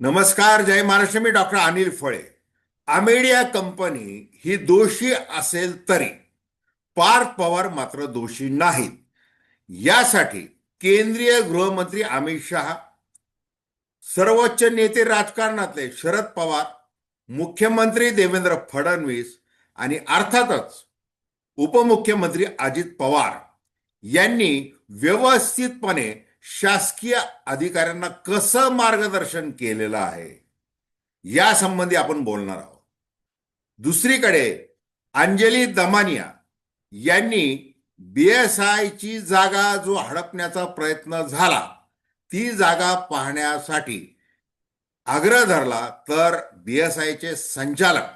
नमस्कार जय महाराष्ट्र. मी डॉक्टर अनिल फळे. अमेडिया कंपनी ही दोषी असेल तरी पार्थ पवार मात्र दोषी नाहीत. यासाठी केंद्रीय गृहमंत्री अमित शहा सर्वोच्च नेते राजकारणातले शरद पवार मुख्यमंत्री देवेंद्र फडणवीस आणि अर्थातच उपमुख्यमंत्री अजित पवार यांनी व्यवस्थितपणे शासकीय अधिकाऱ्यांना कसं मार्गदर्शन केलेलं आहे या संबंधी आपण बोलणार आहोत. दुसरीकडे अंजली दमानिया यांनी बीएसआयची जागा जो हडपण्याचा प्रयत्न झाला ती जागा पाहण्यासाठी आग्रह धरला तर बीएसआयचे संचालक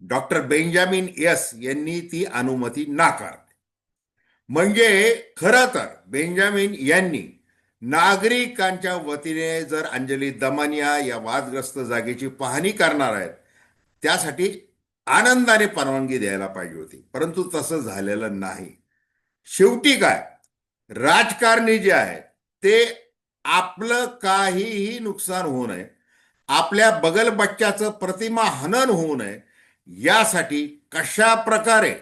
डॉक्टर बेंजामिन यस यांनी ती अनुमती नाकारली. म्हणजे खरं तर बेंजामिन यांनी नागरिकांच्या वतीने जर अंजली दमानिया या वादग्रस्त जागेची पाहणी करणार आहेत त्यासाठी आनंदाने परवानगी द्यायला पाहिजे होती. परंतु तसं झालेलं नाही. शेवटी काय? राजकारणी जे आहेत ते आपलं काहीही नुकसान होऊ नये आपल्या बगल बच्च्याचं प्रतिमा हनन होऊ नये यासाठी कशा प्रकारे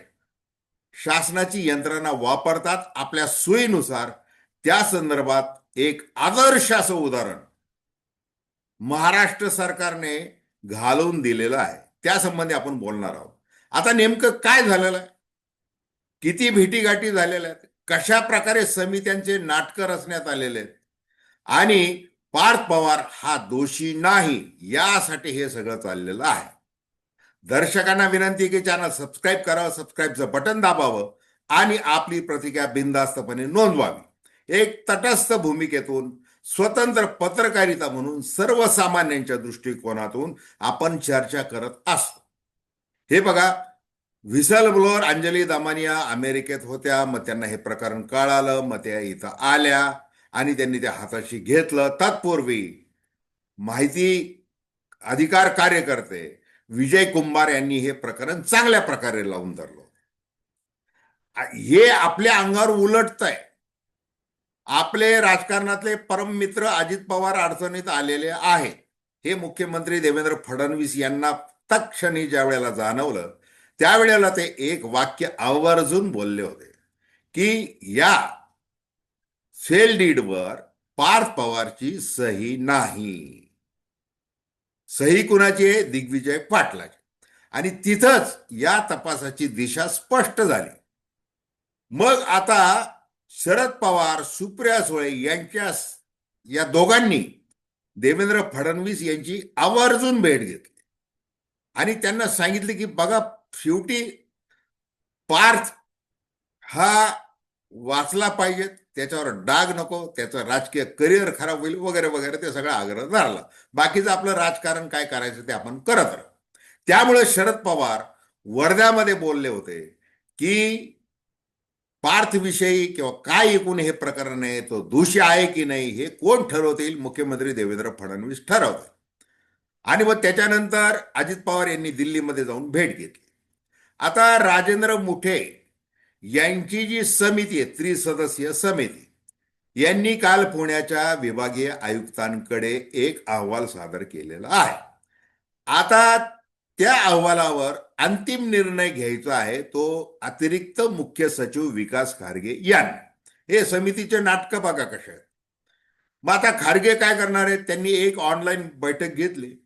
शासनाची यंत्रणा वापरतात आपल्या सोयीनुसार त्या संदर्भात एक आदर्श असं उदाहरण महाराष्ट्र सरकारने घालवून दिलेलं आहे. त्यासंबंधी आपण बोलणार आहोत. आता नेमकं काय झालेलं आहे? किती भेटीगाठी झालेल्या आहेत? कशा प्रकारे समित्यांचे नाटकं रचण्यात आलेले आहेत? आणि पार्थ पवार हा दोषी नाही यासाठी हे सगळं चाललेलं आहे. दर्शकांना विनंती की चॅनल सबस्क्राईब करावं सबस्क्राईबचं बटन दाबावं आणि आपली प्रतिक्रिया बिनधास्तपणे नोंदवावी. एक तटस्थ भूमिकेतून स्वतंत्र पत्रकारिता म्हणून सर्वसामान्यांच्या दृष्टिकोनातून आपण चर्चा करत असतो. हे बघा व्हिसल ब्लोअर अंजली दामानिया अमेरिकेत होत्या मग त्यांना हे प्रकरण कळालं मग त्या इथं आल्या आणि त्यांनी त्या हाताशी घेतलं. तत्पूर्वी माहिती अधिकार कार्यकर्ते विजय कुंभार यांनी हे प्रकरण चांगल्या प्रकारे लावून धरलं हे आपल्या अंगावर उलटत आहे आपले राजकारणातले परम मित्र अजित पवार अडचणीत आलेले आहेत. हे मुख्यमंत्री देवेंद्र फडणवीस यांना तत्क्षणी ज्या वेळेला जाणवलं त्यावेळेला ते एक वाक्य आवर्जून बोलले होते की या सेल डीडवर पार्थ पवारची सही नाही. सही कुणाची आहे? दिग्विजय पाटलाची. आणि तिथंच या तपासाची दिशा स्पष्ट झाली. मग आता शरद पवार सुप्रिया सुळे यांच्या या दोघांनी देवेंद्र फडणवीस यांची आवर्जून भेट घेतली. आणि त्यांना सांगितले की बघा शेवटी पार्थ हा वाचला पाहिजेत. त्याच्यावर डाग नको त्याचं राजकीय करिअर खराब होईल वगैरे वगैरे ते सगळं आग्रह धरला. बाकीचं आपलं राजकारण काय करायचं ते आपण करत राहू. त्यामुळे शरद पवार वर्ध्यामध्ये बोलले होते की पार्थविषयी किंवा काय एकूण हे प्रकरण आहे तो दोषी आहे की नाही हे कोण ठरवतील? मुख्यमंत्री देवेंद्र फडणवीस ठरवतात आणि मग त्याच्यानंतर अजित पवार यांनी दिल्लीमध्ये जाऊन भेट घेतली. आता राजेंद्र मुठे यांची जी समिती आहे त्रिसदस्यीय समिती यांनी काल पुण्याच्या विभागीय आयुक्तांकडे एक अहवाल सादर केलेला आहे. आता त्या अहवालावर अंतिम निर्णय घ्यायचा आहे तो अतिरिक्त मुख्य सचिव विकास खारगे यांनी. हे समितीचे नाटकं बघा कशा आहेत. मग आता खारगे काय करणार आहेत? त्यांनी एक ऑनलाईन बैठक घेतली.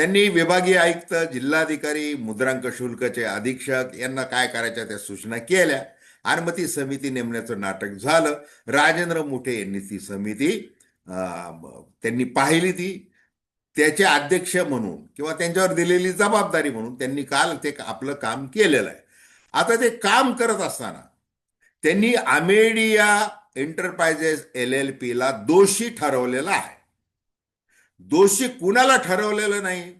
त्यांनी विभागीय आयुक्त जिल्हाधिकारी मुद्रांक शुल्कचे अधीक्षक यांना काय करायच्या त्या सूचना केल्या. आणि मग ती समिती नेमण्याचं नाटक झालं. राजेंद्र मुठे यांनी ती समिती त्यांनी पाहिली ती. त्याचे अध्यक्ष म्हणून किंवा त्यांच्यावर दिलेली जबाबदारी म्हणून त्यांनी काल ते आपलं काम केलेलं आहे. आता ते काम करत असताना त्यांनी अमेडिया एंटरप्राइजेस एल एल पीला दोषी ठरवलेला आहे. दोषी कुणाला ठरवलेलं नाही?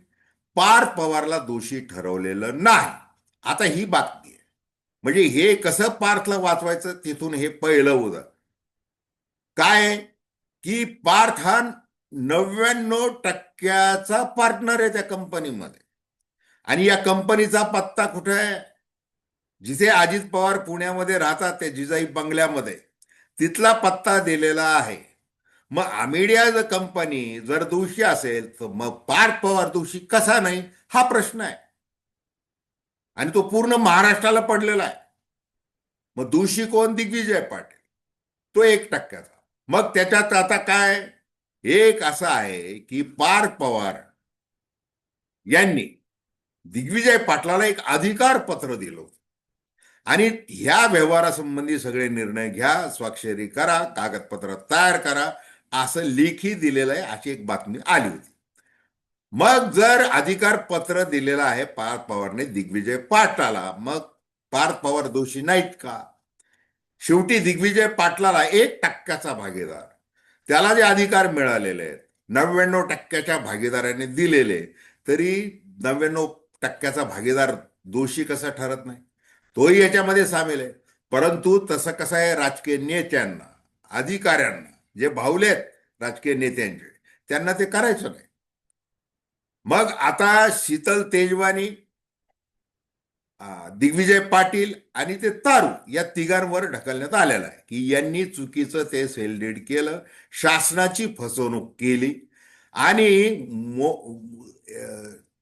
पार पवारला दोषी ठरवलेलं नाही. आता ही बातमी आहे. म्हणजे हे कसं पार्थला वाचवायचं? तिथून हे पहिलं उदा काय? की पार्थ हा नव्याण्णव टक्क्याचा पार्टनर आहे त्या कंपनीमध्ये. आणि या कंपनीचा पत्ता कुठे आहे? जिथे अजित पवार पुण्यामध्ये राहतात त्या जिजाई बंगल्यामध्ये. तिथला पत्ता दिलेला आहे. मग आमिडिया जर कंपनी जर दोषी असेल तर मग पार्थ पवार दोषी कसा नाही? हा प्रश्न आहे. आणि तो पूर्ण महाराष्ट्राला पडलेला आहे. मग दोषी कोण? दिग्विजय पाटील. तो एक टक्क्याचा. मग त्याच्यात आता काय? एक असं आहे की पार्थ पवार यांनी दिग्विजय पाटलाला एक अधिकार पत्र दिलं होतं. आणि ह्या व्यवहारासंबंधी सगळे निर्णय घ्या स्वाक्षरी करा कागदपत्र तयार करा. असं लेखी दिलेलं आहे अशी एक बातमी आली होती. मग जर अधिकार पत्र दिलेलं आहे पार्थ पवारने दिग्विजय पाटलाला मग पार्थ पवार दोषी नाहीत का? शेवटी दिग्विजय पाटलाला एक टक्क्याचा भागीदार. त्याला जे अधिकार मिळालेले आहेत नव्याण्णव टक्क्याच्या भागीदाराने दिलेले तरी नव्याण्णव टक्क्याचा भागीदार दोषी कसा ठरत नाही? तोही याच्यामध्ये सामील आहे. परंतु तसं कसं आहे राजकीय नेत्यांना अधिकाऱ्यांना जे भावलेत राजकीय नेत्यांचे त्यांना ते करायचं नाही. मग आता शीतल तेजवानी दिग्विजय पाटील आणि ते तारू या तिघांवर ढकलण्यात आलेलं आहे. की यांनी चुकीचं ते सेल डीड केलं शासनाची फसवणूक केली आणि मो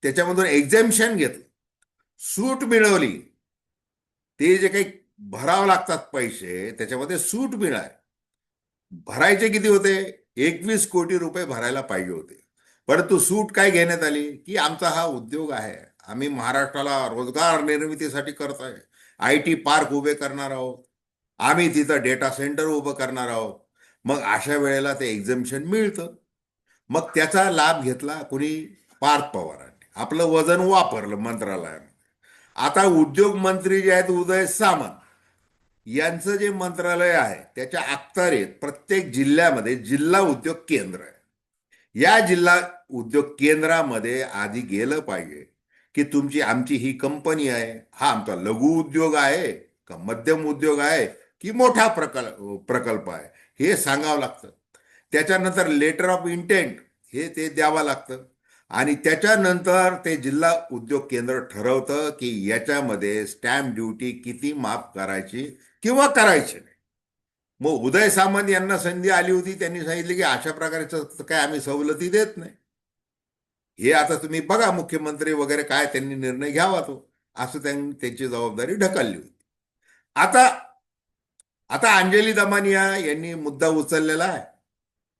त्याच्यामधून एक्झॅम्शन घेतलं. सूट मिळवली. ते जे काही भरावं लागतात पैसे त्याच्यामध्ये सूट मिळाले. भरायचे किती होते? एकवीस कोटी रुपये भरायला पाहिजे होते. परंतु सूट काय घेण्यात आली? की आमचा हा उद्योग आहे. आम्ही महाराष्ट्राला रोजगार निर्मितीसाठी करतोय. आय टी पार्क उभे करणार आहोत. आम्ही तिथं डेटा सेंटर उभं करणार आहोत. मग अशा वेळेला ते एक्झम्शन मिळतं. मग त्याचा लाभ घेतला कुणी? पार्थ पवारांनी. आपलं वजन वापरलं मंत्रालयामध्ये. आता उद्योग मंत्री जे आहेत उदय सामंत. यांचं जे मंत्रालय आहे त्याच्या अखत्यारीत प्रत्येक जिल्ह्यामध्ये जिल्हा उद्योग केंद्र आहे. या जिल्हा उद्योग केंद्रामध्ये आधी गेलं पाहिजे की तुमची आमची ही कंपनी आहे हा आमचा लघु उद्योग आहे का मध्यम उद्योग आहे की मोठा प्रकल्प प्रकल्प आहे हे सांगावं लागतं. त्याच्यानंतर लेटर ऑफ इंटेंट हे ते द्यावं लागतं. आणि त्याच्यानंतर ते जिल्हा उद्योग केंद्र ठरवतं की याच्यामध्ये स्टॅम्प ड्युटी किती माफ करायची किंवा करायचे नाही. मग उदय सामंत यांना संधी आली होती त्यांनी सांगितले की अशा प्रकारचं काय आम्ही सवलती देत नाही. हे आता तुम्ही बघा मुख्यमंत्री वगैरे काय त्यांनी निर्णय घ्यावा तो. असं त्यांनी त्यांची जबाबदारी ढकलली होती. आता आता अंजली दमानिया यांनी मुद्दा उचललेला आहे.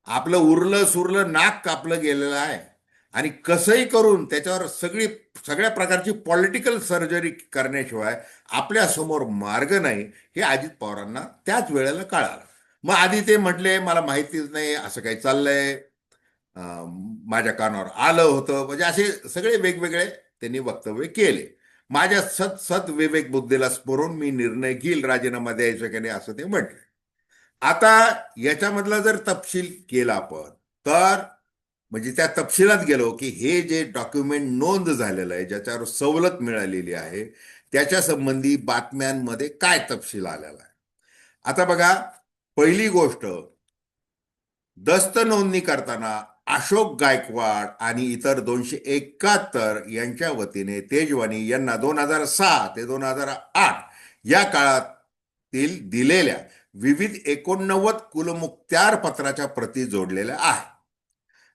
आपलं उरलं सुरलं नाक कापलं गेलेलं आहे. आणि कसंही करून त्याच्यावर सगळी सगळ्या प्रकारची पॉलिटिकल सर्जरी करण्याशिवाय आपल्यासमोर मार्ग नाही हे अजित पवारांना त्याच वेळेला कळालं. मग आधी ते म्हटले मला माहितीच नाही असं काही चाललंय. अं, माझ्या कानावर आलं होतं. म्हणजे असे सगळे वेगवेगळे त्यांनी वक्तव्य केले. माझ्या सत सत विवेक बुद्धीला स्मरून मी निर्णय घेईल राजीनामा द्यायचं की नाही असं ते म्हटले. आता याच्यामधला जर तपशील केला आपण तर म्हणजे त्या तपशिलात गेलो की हे जे डॉक्युमेंट नोंद झालेलं आहे ज्याच्यावर सवलत मिळालेली आहे त्याच्या संबंधी बातम्यांमध्ये काय तपशील आलेला आहे? आता बघा पहिली गोष्ट दस्त नोंदणी करताना अशोक गायकवाड आणि इतर दोनशे एकाहत्तर यांच्या वतीने तेजवानी यांना दोन हजार सहा ते दोन हजार आठ या काळातील दिलेल्या विविध एकोणनव्वद कुलमुक्त्यार पत्राच्या प्रती जोडलेल्या आहेत.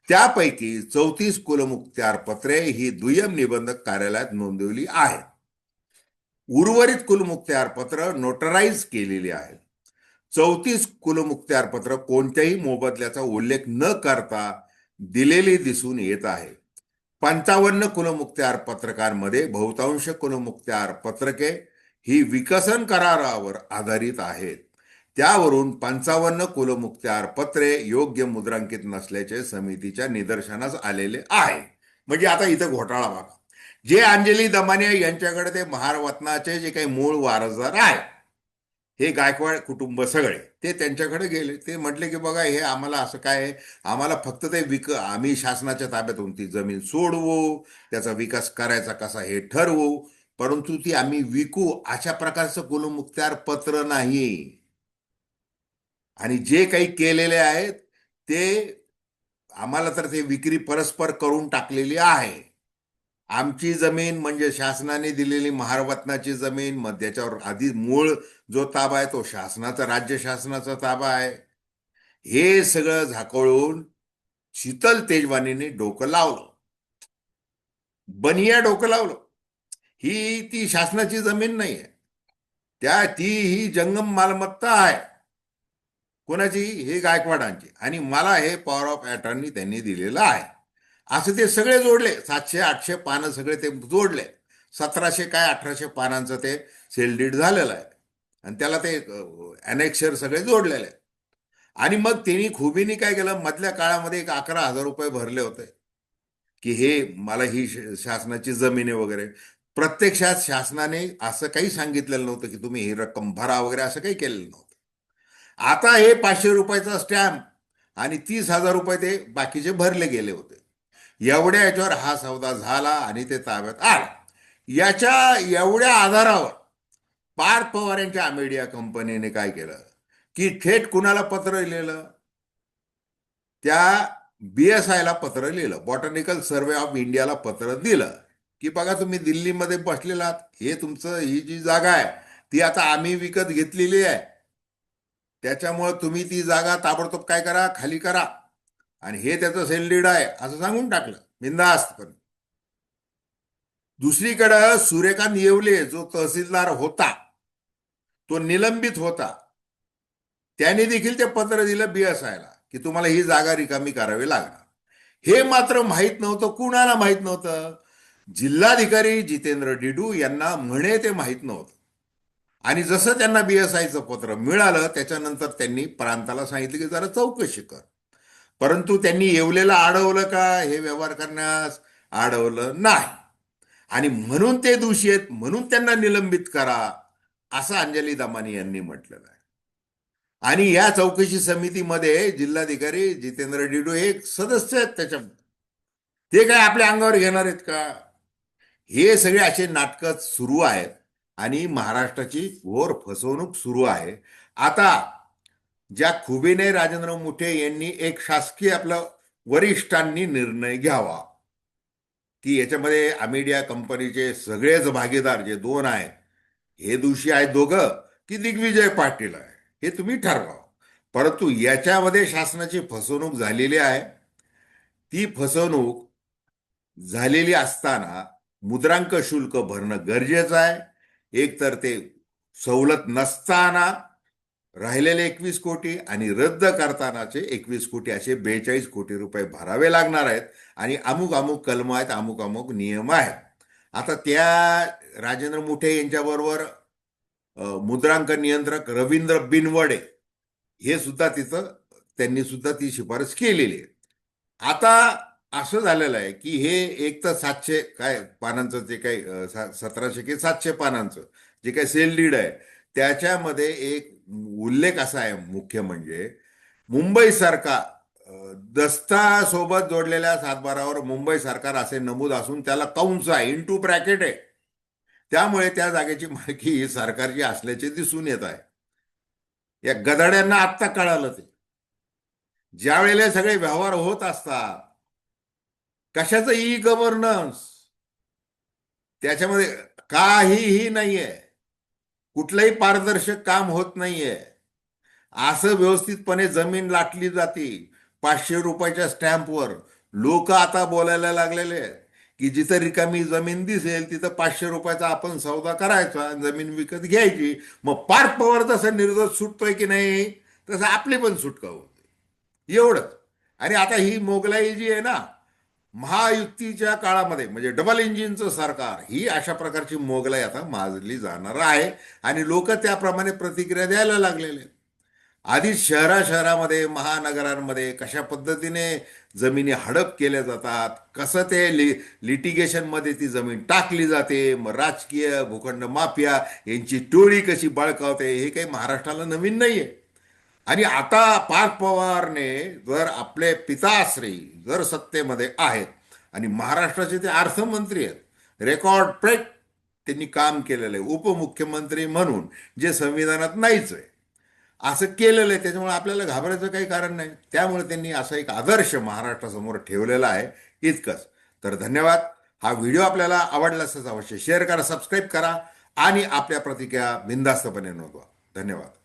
त्यापैकी चौतीस कुलमुक्त्यार पत्रे ही दुय्यम निबंधक कार्यालयात नोंदवली आहेत. उर्वरित कुलमुक्त्यार पत्र नोटराईज केलेली आहेत. चौतीस कुलमुक्त्यार पत्र कोणत्याही मोबदल्याचा उल्लेख न करता दिलेली दिसून येत आहे. पंचावन्न कुलमुक्त्यार पत्रकांमध्ये बहुतांश कुलमुक्त्यार पत्रके ही विकसन करारावर आधारित आहेत. त्यावरून पंचावन्न कुलमुक्त्यार पत्रे योग्य मुद्रांकित नसल्याचे समितीच्या निदर्शनास आलेले आहे. म्हणजे आता इथं घोटाळा बघा. जे अंजली दमानिया यांच्याकडे ते महारवतनाचे जे काही मूळ वारसदार आहे हे गायकवाड कुटुंब सगळे ते त्यांच्याकडे गेले. ते म्हटले की बघा हे आम्हाला असं काय आहे? आम्हाला फक्त ते विक आम्ही शासनाच्या ताब्यातून ती जमीन सोडवू त्याचा विकास करायचा कसा हे ठरवू परंतु ती आम्ही विकू अशा प्रकारचं कुलमुक्त्यार पत्र नाही. आणि जे काही केलेले आहेत ते आम्हाला तर ते विक्री परस्पर करून टाकलेली आहे. आमची जमीन म्हणजे शासनाने दिलेली महारवतनाची जमीन मग त्याच्यावर आधी मूळ जो ताबा आहे तो शासनाचा राज्य शासनाचा ताबा आहे. हे सगळं झाकळून शीतल तेजवानीने डोकं लावलं. बनिया डोकं लावलं. ही ती शासनाची जमीन नाही आहे त्या ती ही जंगम मालमत्ता आहे. कोणाची हे गायकवाडांची. आणि मला हे पॉवर ऑफ अटॉर्नी त्यांनी दिलेलं आहे. असं ते सगळे जोडले. सातशे आठशे पानं सगळे ते जोडले. सतराशे काय अठराशे पानांचं ते सेलडीड झालेलं आहे. आणि त्याला ते अनेक्शर सगळे जोडलेले. आणि मग त्यांनी खुबीनी काय केलं? मधल्या काळामध्ये एक अकरा हजार रुपये भरले होते. की हे मला ही शासनाची जमीन आहे वगैरे. प्रत्यक्षात शासनाने असं काही सांगितलेलं नव्हतं की तुम्ही ही रक्कम भरा वगैरे असं काही केलेलं नव्हतं. आता हे पाचशे रुपयाचा स्टॅम्प आणि तीस हजार रुपये ते बाकीचे भरले गेले होते. एवढ्या याच्यावर हा सौदा झाला आणि ते ताब्यात आला. याच्या एवढ्या आधारावर पार्थ पवार यांच्या मीडिया कंपनीने काय केलं? की थेट कुणाला पत्र लिहिलं? त्या बी एस आयला पत्र लिहिलं. बॉटनिकल सर्वे ऑफ इंडियाला पत्र दिलं. की बघा तुम्ही दिल्लीमध्ये बसलेला आहात हे तुमचं ही जी जागा आहे ती आता आम्ही विकत घेतलेली आहे. त्याच्यामुळे तुम्ही ती जागा ताबडतोब काय करा खाली करा. आणि हे त्याचं सेलडीड आहे असं सांगून टाकलं. बिंदास्तपणे दुसरीकडं सूर्यकांत येवले जो तहसीलदार होता तो निलंबित होता. त्याने देखील ते पत्र दिलं बीएसआयला की तुम्हाला ही जागा रिकामी करावी लागणार. हे मात्र माहीत नव्हतं. कुणाला माहीत नव्हतं? जिल्हाधिकारी जितेंद्र डिडू यांना म्हणे ते माहीत नव्हतं. आणि जसं त्यांना बी एस आयचं पत्र मिळालं त्याच्यानंतर त्यांनी प्रांताला सांगितलं की जरा चौकशी कर. परंतु त्यांनी येवलेला अडवलं का? हे व्यवहार करण्यास अडवलं नाही. आणि म्हणून ते दोषी आहेत म्हणून त्यांना निलंबित करा असं अंजली दमानी यांनी म्हटलेलं आहे. आणि या चौकशी समितीमध्ये जिल्हाधिकारी जितेंद्र डिडू हे एक सदस्य आहेत त्याच्या ते काय आपल्या अंगावर घेणार आहेत का? हे सगळे असे नाटकं सुरू आहेत. आणि महाराष्ट्राची घोर फसवणूक सुरू आहे. आता ज्या खुबीने राजेंद्र मुठे यांनी एक शासकीय आपलं वरिष्ठांनी निर्णय घ्यावा की याच्यामध्ये अमेडिया कंपनीचे सगळेच भागीदार जे दोन आहेत हे दोषी आहेत दोघं की दिग्विजय पाटील आहे हे तुम्ही ठरवा. परंतु याच्यामध्ये शासनाची फसवणूक झालेली आहे. ती फसवणूक झालेली असताना मुद्रांक शुल्क भरणं गरजेचं आहे. एक तर ते सवलत नसताना राहिलेले एकवीस कोटी आणि रद्द करतानाचे एकवीस कोटी असे बेचाळीस कोटी रुपये भरावे लागणार आहेत आणि अमुक अमुक कलम आहेत अमुक अमुक नियम आहेत. आता त्या राजेंद्र मुठे यांच्याबरोबर मुद्रांक नियंत्रक रवींद्र बिनवडे हे सुद्धा तिथं त्यांनी सुद्धा ती शिफारस केलेली आहे. आता असं झालेलं आहे की हे एक तर सातशे काय पानांचं जे काही सतराशे की सातशे पानांचं जे काही सेल लीड आहे त्याच्यामध्ये एक उल्लेख असा आहे मुख्य म्हणजे मुंबई सरकार दस्ता दस्तासोबत जोडलेल्या सातबारावर मुंबई सरकार असे नमूद असून त्याला कंस आहे इंटू ब्रॅकेट आहे. त्यामुळे त्या जागेची मालकी ही सरकारची असल्याचे दिसून येत आहे. या गदाड्यांना आत्ता कळालं ते. ज्या वेळेला सगळे व्यवहार होत असतात कशाचं ई गव्हर्नन्स? त्याच्यामध्ये काहीही नाहीये. कुठलंही पारदर्शक काम होत नाहीये. असं व्यवस्थितपणे जमीन लाटली जाते पाचशे रुपयाच्या स्टॅम्पवर. लोक आता बोलायला लागलेले आहेत की जिथं रिकामी जमीन दिसेल तिथं पाचशे रुपयाचा आपण सौदा करायचा जमीन विकत घ्यायची. मग पार पवार जसं निर्दोष सुटतोय की नाही तसं आपली पण सुटका होते. एवढंच. आणि आता ही मोगलाई जी आहे ना महायुतीच्या काळामध्ये म्हणजे डबल इंजिनचं सरकार ही अशा प्रकारची मोगलाई आता माजली जाणार आहे आणि लोक त्याप्रमाणे प्रतिक्रिया द्यायला लागलेले आहेत. आधी शहरा शहरामध्ये महानगरांमध्ये कशा पद्धतीने जमिनी हडप केल्या जातात कसं ते लि लिटिगेशनमध्ये ती जमीन टाकली जाते मग राजकीय भूखंड माफिया यांची टोळी कशी बळकावते हे काही महाराष्ट्राला नवीन नाही आहे आणि आता पार्थ पवारने जर आपले पिताश्री जर सत्तेमध्ये आहेत आणि महाराष्ट्राचे ते अर्थमंत्री आहेत रेकॉर्ड प्रेट त्यांनी काम केलेलं आहे उपमुख्यमंत्री म्हणून जे संविधानात नाहीच आहे. असं केलेलं आहे त्याच्यामुळे आपल्याला घाबरायचं काही कारण नाही. त्यामुळे त्यांनी असा एक आदर्श महाराष्ट्रासमोर ठेवलेला आहे इतकंच. तर धन्यवाद. हा व्हिडिओ आपल्याला आवडला असंच अवश्य शेअर करा सबस्क्राईब करा आणि आपल्या प्रतिक्रिया बिंदास्तपणे नोंदवा. धन्यवाद.